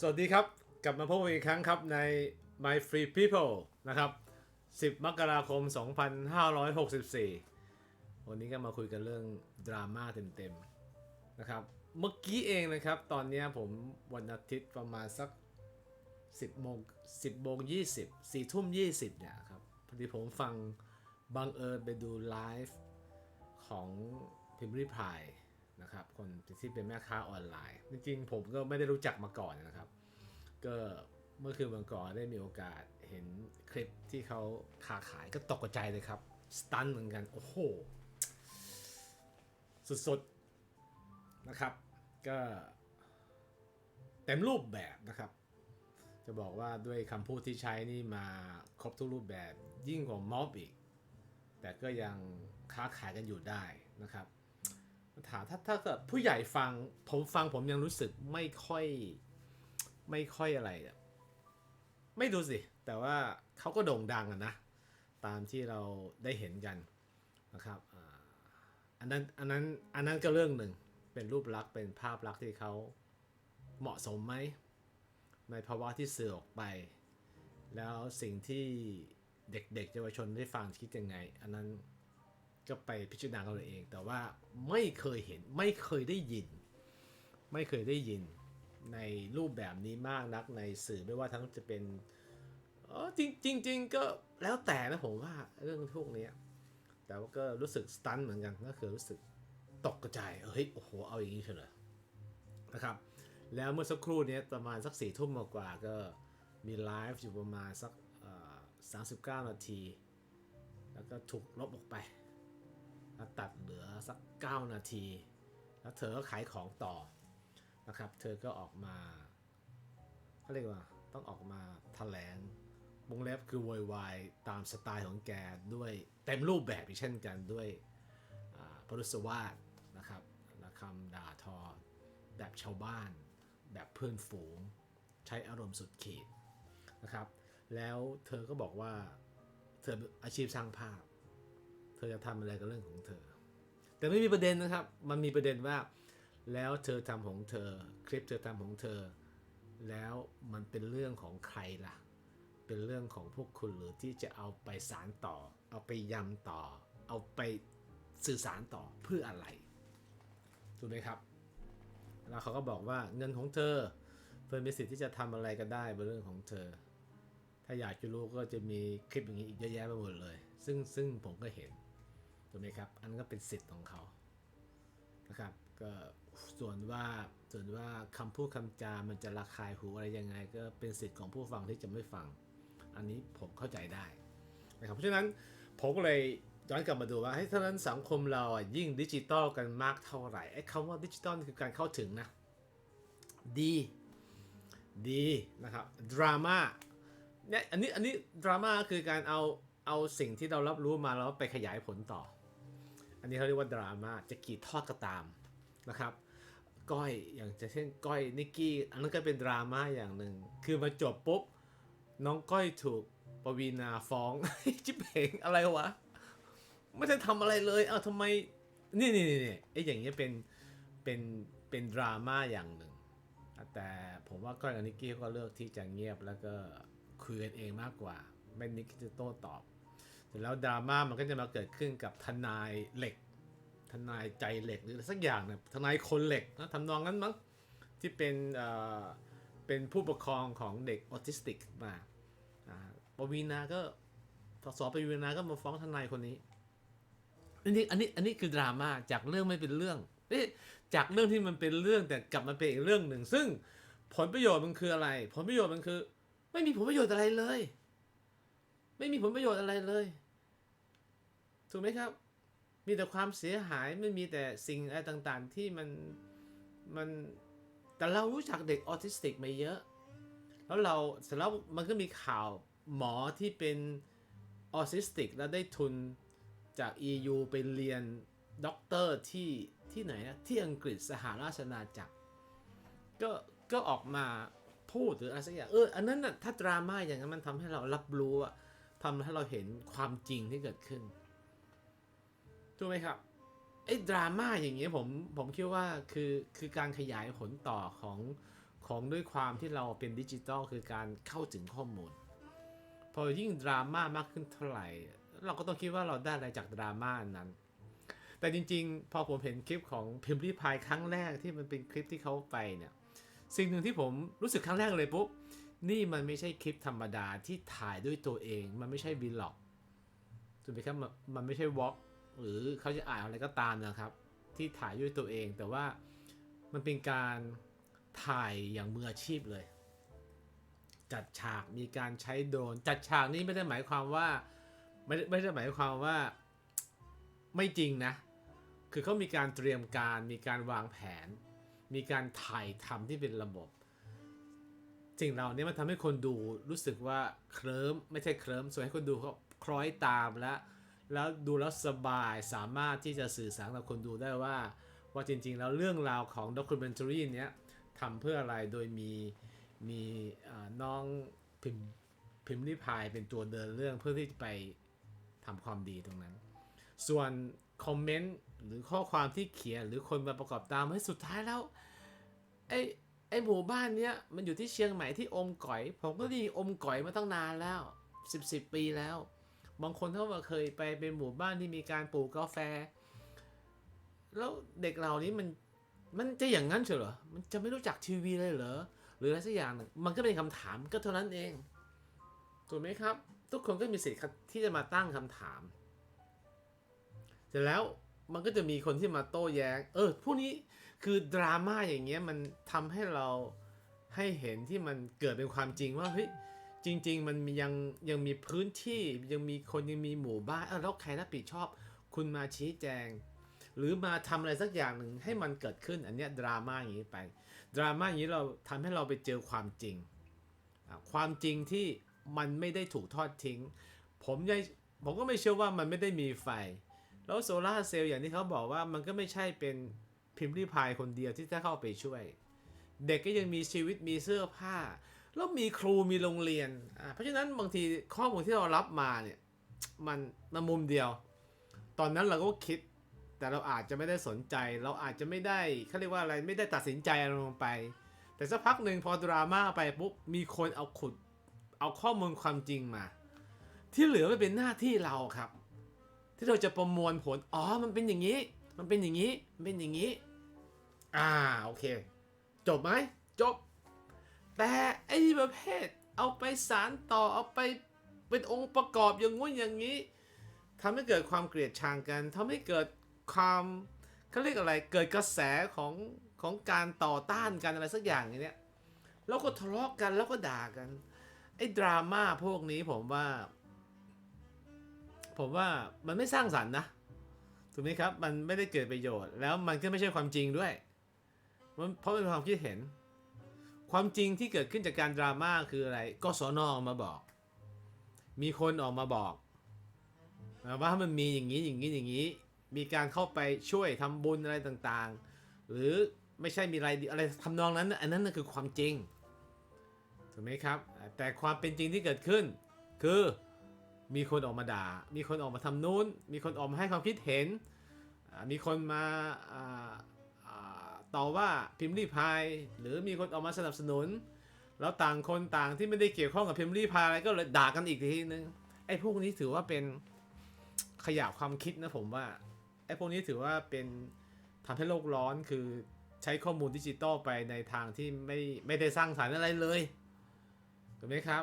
สวัสดีครับ กลับมาพบกันอีกครั้งครับใน My Free People นะครับ 10 มกราคม 2564 วันนี้ก็มาคุยกันเรื่องดราม่าเต็มๆนะครับ เมื่อกี้เองนะครับ ตอนนี้ผมวันอาทิตย์ประมาณสัก 10โมง10โมง20 4ทุ่ม 20 เนี่ยครับ พอดีผมฟังบังเอิญไปดูไลฟ์ของพิมพ์ริพาย นะครับคนที่เป็นแม่ค้าออนไลน์ จริงๆ ผมก็ไม่ได้รู้จักมาก่อนนะครับ ก็เมื่อคืนวันก่อนได้มีโอกาสเห็นคลิปที่เขาค้าขายก็ตกใจเลยครับสตันเหมือนกัน โอ้โห สุดๆ นะครับ ก็เต็มรูปแบบนะครับ จะบอกว่าด้วยคำพูดที่ใช้นี่มาครบทุกรูปแบบยิ่งกว่าม็อบอีก แต่ก็ยังค้าขายกันอยู่ได้นะครับ ถามถ้าถ้าเกิดผู้ใหญ่ฟังผมฟังผมยังรู้สึกไม่ค่อย ไม่ค่อยอะไรอะไม่ดูสิ แต่ว่าเขาก็โด่งดังอะนะ ตามที่เราได้เห็นกันนะครับอันนั้นอันนั้นอันนั้นก็เรื่องหนึ่งเป็นรูปลักษณ์เป็นภาพลักษณ์ที่เขาเหมาะสมไหมในภาวะที่เสื่อออกไป แล้วสิ่งที่เด็กๆเยาวชนได้ฟังคิดยังไง อันนั้น ก็ไปพิจารณากันเอาเอง แต่ว่าไม่เคยเห็นไม่เคยได้ยิน ไม่เคยได้ยินในรูปแบบนี้มากนักในสื่อไม่ว่าทั้งจะเป็นออจริงจริงรงก็แล้วแต่นะผมว่าเรื่องพวกนี้แต่ว่าก็รู้สึกสตันเหมือนกันก็คือรู้สึกตกกระจายเฮ้ยโอ้โหเอาอย่างนี้เฉยนะครับ แล้วเมื่อสักครู่นี้ประมาณสักสี่ทุ่มกว่าก็มีไลฟ์อยู่ประมาณสักสามสิบเก้านาที แล้วก็ถูกลบออกไป แล้วตัดเหลือสัก 9 นาที แล้วเธอก็ขายของต่อนะครับ เธอก็ออกมาเขาเรียกว่าต้องออกมาแถลงวงเล็บคือโวยวายตามสไตล์ของแกด้วยเต็มรูปแบบอีกเช่นกันด้วยพรุษวาสนะครับและคำด่าทอ แบบชาวบ้าน แบบเพื่อนฝูง ใช้อารมณ์สุดขีดนะครับ แล้วเธอก็บอกว่าเธออาชีพสร้างภาพ เธอจะทำอะไรกับเรื่องของเธอ แต่ไม่มีประเด็นนะครับ มันมีประเด็นว่า แล้วเธอทำของเธอ คลิปเธอทำของเธอ แล้วมันเป็นเรื่องของใครล่ะ เป็นเรื่องของพวกคุณหรือที่จะเอาไปสารต่อ เอาไปยำต่อ เอาไปสื่อสารต่อเพื่ออะไรถูกไหมครับ แล้วเขาก็บอกว่าเงินของเธอเธอมีสิทธิ์ที่จะทำอะไรก็ได้บนเรื่องของเธอ ถ้าอยากจะรู้ก็จะมีคลิปอย่างนี้อีกเยอะแยะไปหมดเลย ซึ่งซึ่งผมก็เห็น ถูกไหมครับ อันนั้นก็เป็นสิทธิ์ของเขานะครับ ก็ส่วนว่าส่วนว่าคำพูดคำจา มันจะระคายหูอะไรยังไง ก็เป็นสิทธิ์ของผู้ฟังที่จะไม่ฟัง อันนี้ผมเข้าใจได้นะครับ เพราะฉะนั้นผมเลยย้อนกลับมาดูว่าให้ยถ้านั้นสังคมเราอะยิ่งดิจิตอลกันมากเท่าไหร่ไอ้คำว่าดิจิตอลคือการเข้าถึงนะดีดีนะครับดราม่าเนี่ยอันนี้อันนี้ดราม่าคือการเอาเอาสิ่งที่เรารับรู้มาแล้วไปขยายผลต่อ อันนี้เขาเรียกว่าดราม่าจะกี่ทอดก็ตามนะครับ ก้อยอย่างเช่นก้อยนิกกี้อันนั้นก็เป็นดราม่าอย่างหนึ่งคือมาจบปุ๊บน้องก้อยถูกปวีนาฟ้องจิ๊บเพงอะไรวะไม่ได้ทำอะไรเลยเอ้าทำไมนี่นี่นี่ไอ้อย่างเงี้ยเป็นเป็นเป็นดราม่าอย่างหนึ่ง แต่ผมว่าก้อยกับนิกกี้ก็เลือกที่จะเงียบแล้วก็คุยกันเองมากกว่าไม่นิกกี้จะโต้ตอบ ร็จแล้วดราม่ามันก็จะมาเกิดขึ้นกับทนายเหล็ก ทนายใจเหล็กหรือสักอย่างเนี่ยทนายคนเหล็กนะทำนองนั้นมั้งที่เป็นเอ่อเป็นผู้ปกครองของเด็กออทิสติกมาอ่าปวีนาก็สอสปวีนาก็มาฟ้องทนายคนนี้อันนี้อันนี้อันนี้คือดราม่าจากเรื่องไม่เป็นเรื่องเอ๊ะจากเรื่องที่มันเป็นเรื่องแต่กลับมาเป็นอีกเรื่องหนึ่ง ซึ่งผลประโยชน์มันคืออะไร ผลประโยชน์มันคือ ไม่มีผลประโยชน์อะไรเลย ไม่มีผลประโยชน์อะไรเลย ถูกไหมครับ มีแต่ความเสียหายไม่มีแต่สิ่งอะไรต่างๆ ที่มันมันแต่เรารู้จักเด็กออทิสติกมาเยอะ แล้วเราเสร็จแล้วมันก็มีข่าวหมอที่เป็นออทิสติกแล้วได้ทุนจาก EU ไปเรียนด็อกเตอร์ที่ที่ไหนนะที่อังกฤษสหราชอาณาจักร ก็ก็ออกมาพูดหรืออะไรสักอย่างเอออันนั้นน่ะถ้าดราม่าอย่างนั้นมันทำให้เรารับรู้อะทำให้เราเห็นความจริงที่เกิดขึ้น ถูกไหมครับไอ้ดราม่าอย่างเงี้ยผมผมคิดว่าคือคือการขยายผลต่อของของด้วยความที่เราเป็นดิจิตอลคือการเข้าถึงข้อมูล พอยิ่งดราม่ามากขึ้นเท่าไหร่ เราก็ต้องคิดว่าเราได้อะไรจากดราม่านั้น แต่จริงๆ พอผมเห็นคลิปของพิมพ์รีพายครั้งแรกที่มันเป็นคลิปที่เขาไปเนี่ยสิ่งหนึ่งที่ผมรู้สึกครั้งแรกเลยปุ๊บนี่มันไม่ใช่คลิปธรรมดาที่ถ่ายด้วยตัวเอง มันไม่ใช่วีล็อกถูกไหมครับมันมันไม่ใช่วอล์ก หรือเขาจะอ่านอะไรก็ตามนะครับ ที่ถ่ายด้วยตัวเอง แต่ว่ามันเป็นการถ่ายอย่างมืออาชีพเลย จัดฉากมีการใช้โดรนจัดฉากนี้ไม่ได้หมายความว่าไม่ได้ไม่ได้หมายความว่าไม่จริงนะ คือเขามีการเตรียมการมีการวางแผน มีการถ่ายทำที่เป็นระบบสิ่งเหล่านี้มันทำให้คนดูรู้สึกว่าเคลิ้มไม่ใช่เคลิ้มส่วนให้คนดูเขาคล้อยตามแล้ว แล้วดูแล้วสบายสามารถที่จะสื่อสารกับคนดูได้ว่า ว่าจริงๆ แล้วเรื่องราวของด็อกิเมนทรีเนี้ยทำเพื่ออะไรโดยมีมีน้องพิมพิมพ์ริพายเป็นตัวเดินเรื่องเพื่อที่จะไปทำความดีตรงนั้น ส่วนคอมเมนต์หรือข้อความที่เขียนหรือคนมาประกอบตามให้สุดท้ายแล้วไอ้ไอ้หมู่บ้านเนี้ยมันอยู่ที่เชียงใหม่ที่อมก๋อย ผมก็ได้อมก๋อยมาตั้งนานแล้วสิบสปีแล้ว บางคนเขาบอกเคยไปเป็นหมู่บ้านที่มีการปลูกกาแฟ แล้วเด็กเหล่านี้มันมันจะอย่างนั้นเฉยเหรอ มันจะไม่รู้จักทีวีเลยเหรอ หรืออะไรสักอย่างหนึ่งมันก็เป็นคำถามก็เท่านั้นเอง ถูกไหมครับ ทุกคนก็มีสิทธิ์ที่จะมาตั้งคำถาม เสร็จแล้วมันก็จะมีคนที่มาโต้แย้ง เออ พวกนี้คือดราม่าอย่างเงี้ยมันทำให้เราให้เห็นที่มันเกิดเป็นความจริงว่าเฮ้ย จริง ๆ มันยังยังมีพื้นที่ยังมีคนยังมีหมู่บ้านเออแล้วใครรับผิดชอบ คุณมาชี้แจง หรือมาทำอะไรสักอย่างหนึ่งให้มันเกิดขึ้น อันเนี้ยดราม่าอย่างนี้ไป ดราม่าอย่างนี้เราทำให้เราไปเจอความจริง ความจริงที่มันไม่ได้ถูกทอดทิ้ง ผมยังผมก็ไม่เชื่อว่ามันไม่ได้มีไฟ แล้วโซลาร์เซลล์อย่างที่เขาบอกว่ามันก็ไม่ใช่เป็นพิมพ์รีพายคนเดียวที่จะเข้าไปช่วย เด็กก็ยังมีชีวิตมีเสื้อผ้า แล้วมีครูมีโรงเรียนอะเพราะฉะนั้นบางทีข้อมูลที่เรารับมาเนี่ยมันมันมุมเดียว ตอนนั้นเราก็คิด แต่เราอาจจะไม่ได้สนใจ เราอาจจะไม่ได้เขาเรียกว่าอะไรไม่ได้ตัดสินใจอะไรลงไป แต่สักพักหนึ่งพอดราม่าไปปุ๊บมีคนเอาขุด เอาข้อมูลความจริงมา ที่เหลือไม่เป็นหน้าที่เราครับ ที่เราจะประมวลผลอ๋อมันเป็นอย่างนี้ มันเป็นอย่างนี้มันเป็นอย่างนี้ อ่าโอเค จบไหมจบ แต่ไอ้ประเภทเอาไปสารต่อเอาไปเป็นองค์ประกอบอย่างงู้นอย่างนี้ทำให้เกิดความเกลียดชังกันทำให้เกิดความเขาเรียกอะไรเกิดกระแสของของการต่อต้านกันอะไรสักอย่างอย่างเนี้ยแล้วก็ทะเลาะกันแล้วก็ด่ากันไอ้ดราม่าพวกนี้ผมว่า ผมว่ามันไม่สร้างสรรค์นะถูกไหมครับ มันไม่ได้เกิดประโยชน์ แล้วมันก็ไม่ใช่ความจริงด้วย มันเพราะเป็นความคิดเห็น ความจริงที่เกิดขึ้นจากการดราม่าคืออะไร ก็สอนออกมาบอก มีคนออกมาบอกว่ามันมีอย่างนี้อย่างนี้อย่างนี้ มีการเข้าไปช่วยทำบุญอะไรต่างๆ หรือไม่ใช่มีอะไรอะไรทำนองนั้น อันนั้นคือความจริงถูกไหมครับ แต่ความเป็นจริงที่เกิดขึ้น คือมีคนออกมาด่า มีคนออกมาทำนู้น มีคนออกมาให้ความคิดเห็น มีคนมา ต่อว่าพิมพ์รีพายหรือมีคนออกมาสนับสนุน แล้วต่างคนต่างที่ไม่ได้เกี่ยวข้องกับพิมพ์รีพายอะไรก็เลยด่ากันอีกทีนึงไอ้พวกนี้ถือว่าเป็นขยะความคิดนะผมว่าไอ้พวกนี้ถือว่าเป็นทำให้โลกร้อนคือใช้ข้อมูลดิจิตอลไปในทางที่ไม่ไม่ได้สร้างสรรค์อะไรเลยถูกไหมครับ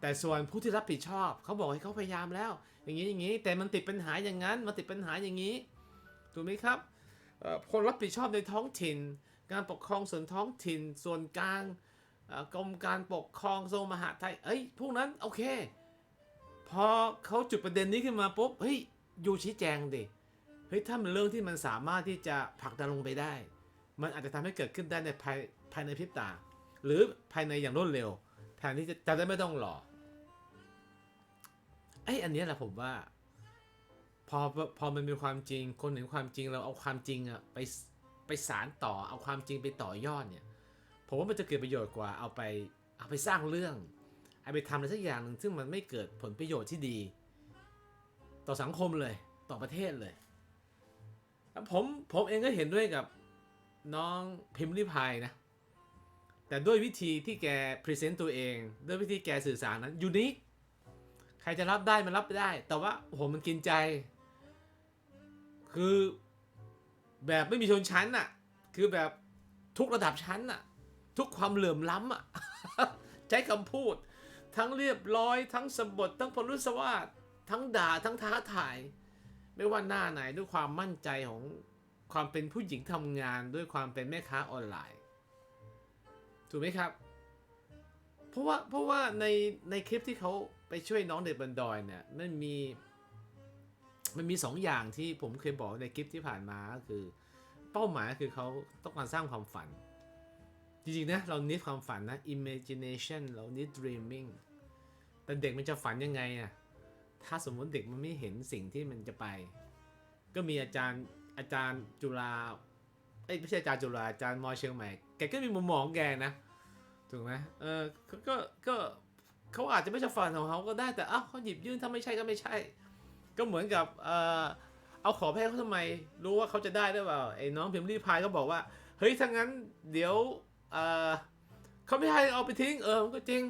แต่ส่วนผู้ที่รับผิดชอบเขาบอกให้เขาพยายามแล้ว อย่างนี้อย่างนี้แต่มันติดปัญหาอย่างนั้นมันติดปัญหาอย่างนี้ถูกไหมครับ คนรับผิดชอบในท้องถิ่น การปกครองส่วนท้องถิ่น ส่วนกลางกรมการปกครองทรงมหาไทยเอ้ยพวกนั้นโอเค พอเขาจุดประเด็นนี้ขึ้นมาปุ๊บเฮ้ยอยู่ชี้แจงดิเฮ้ยถ้ามันเรื่องที่มันสามารถที่จะผลักดันลงไปได้ มันอาจจะทำให้เกิดขึ้นได้ในภายภายในพริบตา หรือภายในอย่างรวดเร็วแทนที่จะจะได้ไม่ต้องรอไอ้อันนี้แหละผมว่า พอพอมันมีความจริง คนเห็นความจริงเราเอาความจริงอะไปไปสารต่อเอาความจริงไปต่อยอดเนี่ยผมว่ามันจะเกิดประโยชน์กว่าเอาไปเอาไปสร้างเรื่องเอาไปทำอะไรสักอย่างหนึ่งซึ่งมันไม่เกิดผลประโยชน์ที่ดี ต่อสังคมเลยต่อประเทศเลยแล้วผมผมเองก็เห็นด้วยกับน้องพิมพ์ริพายนะ แต่ด้วยวิธีที่แกพรีเซนต์ตัวเอง ด้วยวิธีแกสื่อสารนั้นยูนิคใครจะรับได้มันรับได้ แต่ว่าโอ้โหมันกินใจ คือแบบไม่มีชนชั้นอะคือแบบทุกระดับชั้นอะทุกความเหลื่อมล้ำอะใช้คำพูด ทั้งเรียบร้อย ทั้งสมบททั้งพลุสวาสทั้งด่าทั้งท้าทาย ไม่ว่าหน้าไหนด้วยความมั่นใจของความเป็นผู้หญิงทำงานด้วยความเป็นแม่ค้าออนไลน์ ถูกไหมครับ เพราะว่าเพราะว่าในในคลิปที่เขาไปช่วยน้องเด็กบันดอยเนี่ยมันมี มันมีสองอย่างที่ผมเคยบอกในคลิปที่ผ่านมาก็คือ เป้าหมายคือเขาต้องการสร้างความฝัน จริงๆนะเรานิดความฝันนะ imagination เรานิด dreaming แต่เด็กมันจะฝันยังไงอะถ้าสมมติเด็กมันไม่เห็นสิ่งที่มันจะไป ก็มีอาจารย์อาจารย์จุฬาเอ้ยไม่ใช่อาจารย์จุฬาอาจารย์มอเชียงใหม่แกก็มีมุมมองของแกนะถูกไหมเออก็ก็ก็เขาอาจจะไม่ใช่ฝันของเขาก็ได้แต่เอ้าเขาหยิบยื่นถ้าไม่ใช่ก็ไม่ใช่ ก็เหมือนกับเออเอาขอไปให้เขาทำไม รู้ว่าเขาจะได้หรือเปล่าไอ้น้องพิมพ์รีพายก็บอกว่า เฮ้ยถ้างั้นเดี๋ยวเออเขาไม่ให้เอาไปทิ้งเออมันก็จริง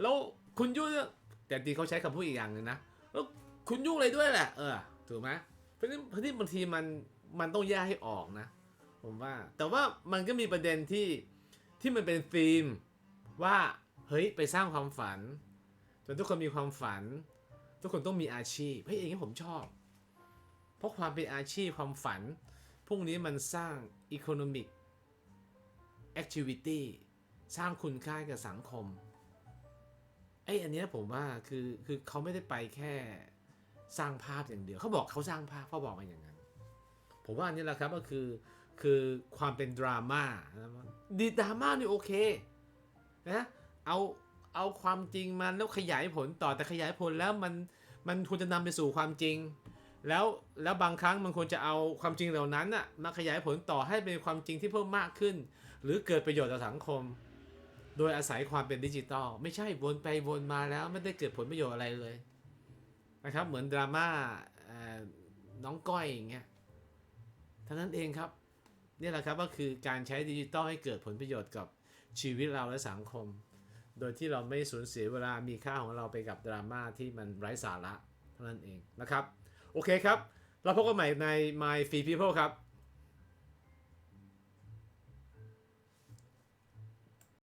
แล้วคุณยุ่งแต่จริงเขาใช้คำพูดอีกอย่างหนึ่งนะแล้วคุณยุ่งอะไรด้วยแหละ เออถูกไหมเพราะฉะนั้นเพราะที่บางทีมันมันต้องแยกให้ออกนะ ผมว่า แต่ว่ามันก็มีประเด็นที่ที่มันเป็นธีมว่าเฮ้ยไปสร้างความฝัน จนทุกคนมีความฝัน ทุกคนต้องมีอาชีพเฮ้ยองนี้ผมชอบ เพราะความเป็นอาชีพความฝัน พวกนี้มันสร้าง economic activity สร้างคุณค่ากับสังคมไอ้อันนี้ผมว่าคือคือเขาไม่ได้ไปแค่สร้างภาพอย่างเดียว เขาบอกเขาสร้างภาพเขาบอกมาอย่างนั้น ผมว่าอันนี้แหละครับก็คือคือความเป็นดราม่าดีดราม่านี่โอเคนะเอา เอาความจริงมันแล้วขยายผลต่อแต่ขยายผลแล้วมันมันควรจะนำไปสู่ความจริง แล้วแล้วบางครั้งมันควรจะเอาความจริงเหล่านั้นน่ะมาขยายผลต่อให้เป็นความจริงที่เพิ่มมากขึ้น หรือเกิดประโยชน์ต่อสังคม โดยอาศัยความเป็นดิจิตอลไม่ใช่วนไปวนมาแล้วไม่ได้เกิดผลประโยชน์อะไรเลยนะครับเหมือนดราม่าเอ่อน้องก้อยอย่างเงี้ยเท่านั้นเองครับนี่แหละครับก็คือการใช้ดิจิตอลให้เกิดผลประโยชน์กับชีวิตเราและสังคม โดยที่เราไม่สูญเสียเวลามีค่าของเราไปกับดราม่าที่มันไร้สาระเท่านั้นเองนะครับ โอเคครับ เราพบกันใหม่ใน My Free People ครับ